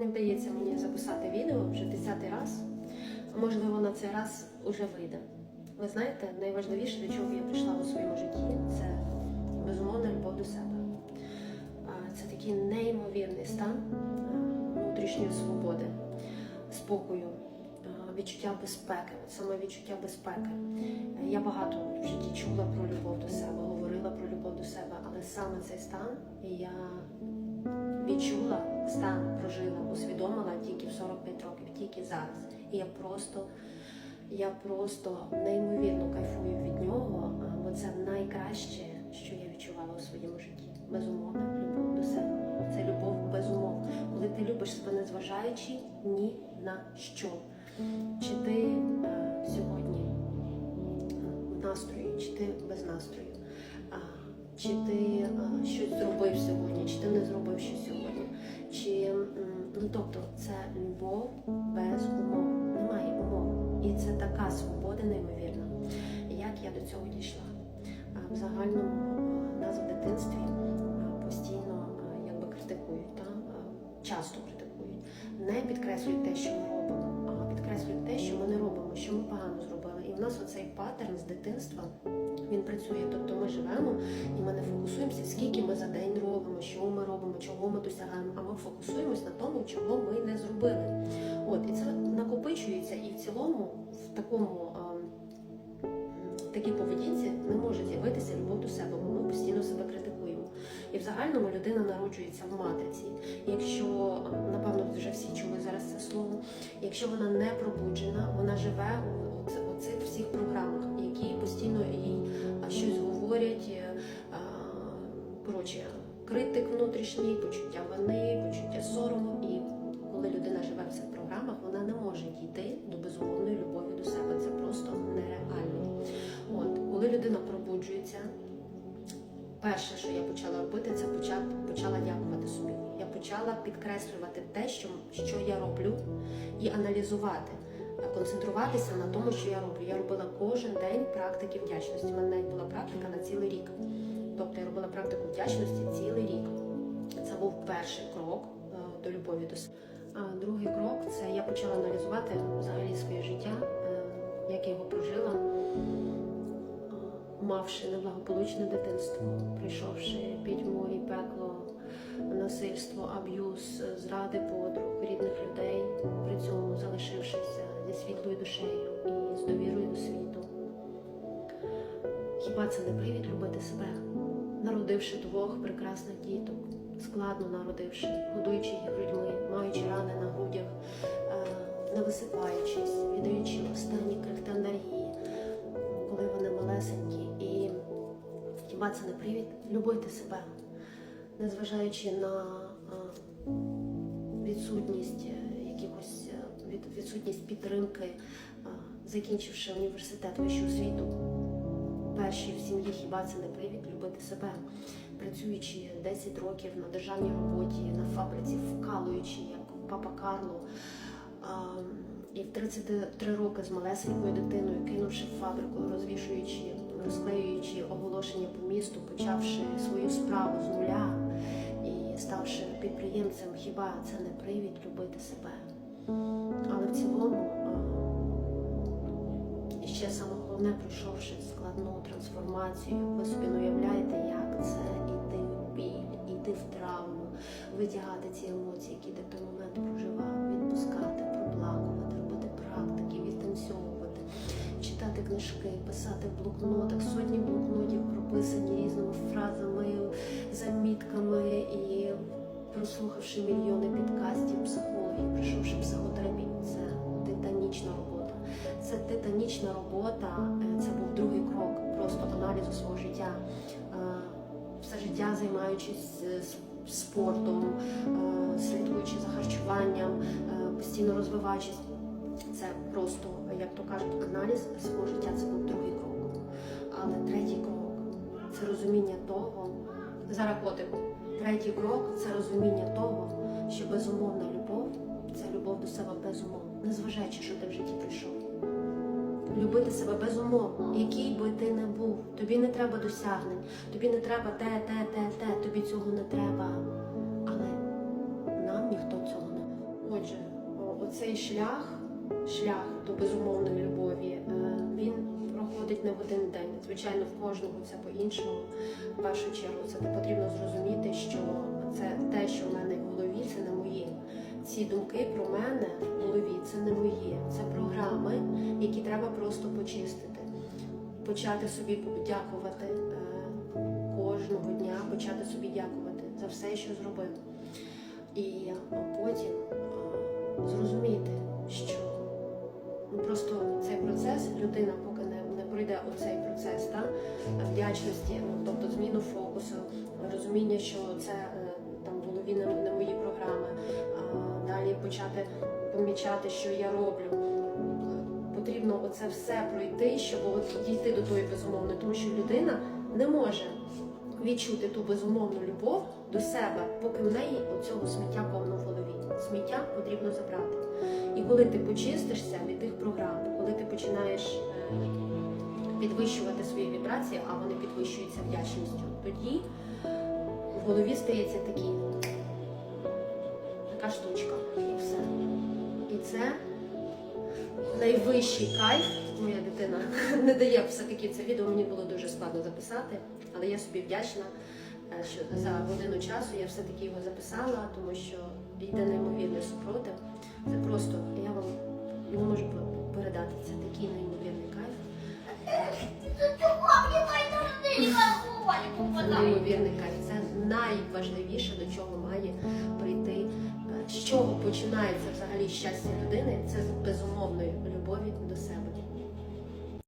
Не вдається мені записати відео вже десятий раз. Можливо, на цей раз уже вийде. Ви знаєте, найважливіше, до чого я прийшла у своєму житті, це безумовна любов до себе. Це такий неймовірний стан внутрішньої свободи, спокою, відчуття безпеки, саме відчуття безпеки. Я багато в житті чула про любов до себе, говорила про любов до себе, але саме цей стан я відчула стан, прожила, усвідомила тільки в 45 років, тільки зараз. І я просто, я просто неймовірно кайфую від нього, бо це найкраще, що я відчувала у своєму житті. Безумовна любов до себе. Це любов без умов. Коли ти любиш себе, незважаючи ні на що. Чи ти сьогодні в настрої, чи ти без настрою, чи ти щось зробив сьогодні, чи ти не зробив щось сьогодні. Чи, ну, тобто це любов без умов. Немає умов. І це така свобода неймовірна. Як я до цього дійшла? В загальному нас в дитинстві постійно якби критикують, та? часто критикують. Не підкреслюють те, що ми робимо, а підкреслюють те, що ми не робимо, що ми погано зробили. І в нас оцей паттерн з дитинства він працює. Тобто ми живемо і ми не фокусуємося, скільки ми за день робимо, що ми робимо, чого ми досягаємо, а ми фокусуємось на тому, чого ми не зробили. От і це накопичується, і в цілому в такому. а, такій поведінці не може з'явитися любов до себе, бо ми постійно себе критикуємо. І в загальному людина народжується в матриці. Якщо, напевно, вже всі чули зараз це слово, якщо вона не пробуджена, вона живе у оцих всіх програмах, які постійно їй щось говорять, е, коротше, критик внутрішній, почуття вини, почуття сорому. І коли людина живе в цих програмах, вона не може дійти до безумовної любові до себе. Це просто нереально. От, коли людина пробуджується, перше, що я почала робити, це почала, почала дякувати собі. Я почала підкреслювати те, що, що я роблю, і аналізувати, концентруватися на тому, що я роблю. Я робила кожен день практики вдячності. У мене навіть була практика на цілий рік. Тобто я робила практику вдячності цілий рік. Це був перший крок е, до любові до себе. А другий крок це я почала аналізувати взагалі своє життя, е, як я його прожила, е, мавши неблагополучне дитинство, пройшовши пітьму і пекло, насильство, аб'юз, зради подруг, рідних людей, при цьому душею і з довірою до світу. Хіба це не привід любити себе, народивши двох прекрасних діток, складно народивши, годуючи їх грудьми, маючи рани на грудях, е, не висипаючись, віддаючи останні крихти енергії, коли вони малесенькі. І хіба це не привід любити себе, незважаючи на е, відсутність е, якихось е, від- відсутність підтримки, е, закінчивши університет вищу освіту перші в сім'ї хіба це не привід любити себе, працюючи 10 років на державній роботі, на фабриці, вкалуючи, як папа Карло. І в 33 роки з малесенькою дитиною, кинувши фабрику, розвішуючи, розклеюючи оголошення по місту, почавши свою справу з нуля і ставши підприємцем, хіба це не привід любити себе? Але в цілому і ще саме головне, пройшовши складну трансформацію, ви собі не уявляєте, як це іти в біль, іти в травму, витягати ці емоції, які ти в той момент проживав, відпускати, проплакувати, робити практики, відтанцьовувати, читати книжки, писати в блокнотах, сотні блокнотів прописані різними фразами, замітками і прослухавши мільйони підкастів психологів, пройшовши психотерапію, це титанічна робота. Це титанічна робота, е, це був другий крок просто аналізу свого життя. Е, Все життя займаючись е, спортом, слідкуючи за харчуванням, постійно розвиваючись. Це просто, як то кажуть, аналіз свого життя це був другий крок. Але третій крок це розуміння того, зараз котику. Третій крок це розуміння того, що безумовна любов це любов до себе без умов, незважаючи, що ти в житті прийшов. Любити себе без умов, який би ти не був. Тобі не треба досягнень, тобі не треба те, те, те, те, тобі цього не треба. Але нам ніхто цього не цей шлях, шлях до безумовної любові, е, він проходить не в один день. Звичайно, в кожного це по-іншому. В першу чергу це потрібно зрозуміти, що це те, що в мене в голові, це не моє. Ці думки про мене в голові це не моє. Це програми, які треба просто почистити. Почати собі дякувати е, кожного дня, почати собі дякувати за все, що зробив. І потім е, зрозуміти, що ну, просто цей процес людина, поки не, не пройде оцей процес та, вдячності, ну, тобто зміну фокусу, розуміння, що це е, там в голові не, не мої програми, далі почати помічати, що я роблю. Потрібно оце все пройти, щоб от дійти до тої безумовної, тому що людина не може відчути ту безумовну любов до себе, поки в неї оцього сміття повно в голові. Сміття потрібно забрати. І коли ти почистишся від тих програм, коли ти починаєш е, підвищувати свої вібрації, а вони підвищуються вдячністю, тоді в голові стається такий, така штучка, і все. І це найвищий кайф. Моя дитина не дає все-таки це відео, мені було дуже складно записати, але я собі вдячна, е, що за годину часу я все-таки його записала, тому що йде неймовірний супротив. Це просто, я вам не можу передати, це такий неймовірний кайф. Неймовірний кайф. Це найважливіше, до чого має прийти, з чого починається взагалі щастя людини, це з безумовної любові до себе.